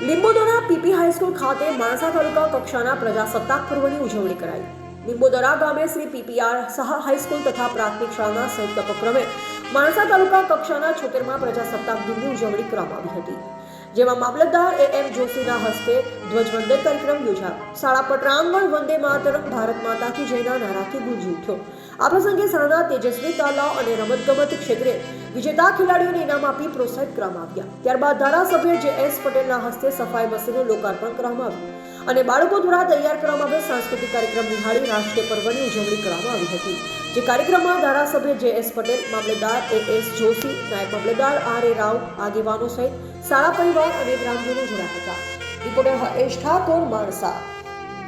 લીંબોદરા PP high school ખાતે માણસા તાલુકા કક્ષાના પ્રજાસત્તાક પર્વની ઉજવણી કરાઈ. લીંબોદરા ગામે શ્રી પીપીઆર સહ હાઈસ્કૂલ તથા પ્રાથમિક શાળાના સંયુક્ત ઉપક્રમે માણસા તાલુકા કક્ષાના છોતેરમા પ્રજાસત્તાક દિનની ઉજવણી કરવામાં આવી હતી. જેમાં મામલતદાર એ એમ જોશીના હસ્તે ધ્વજવંદન કાર્યક્રમ યોજાયો. શાળા પટરાંગણ વંદે માતરમ ભારત માતા કી જયના નારાથી ગુંજી ઉઠ્યો. આ પ્રસંગે શાળાના તેજસ્વી તાલાવ અને રમતગમત ક્ષેત્રે વિજેતા ખેલાડીઓને ઇનામ આપી પ્રોત્સાહિત કરવામાં આવ્યા. ત્યારબાદ ધારાસભ્ય જે એસ પટેલના હસ્તે સફાઈ બસનું લોકાર્પણ કરવામાં આવ્યું અને બાળકો દ્વારા તૈયાર કરવામાં આવેલ સાંસ્કૃતિક કાર્યક્રમ નિહાળી રાષ્ટ્રીય પર્વની ઉજવણી કરવામાં આવી હતી. જે કાર્યક્રમમાં ધારાસભ્ય જે એસ પટેલ, મામલેદાર એ એસ જોશી, નાયબ મામલેદાર આર એ રાવ, આગેવાનો સહિત શાળા પરિવાર અને ગ્રામજનો જોડાયા હતા. রিপোর্টার হরেশ ঠাকুর মানসা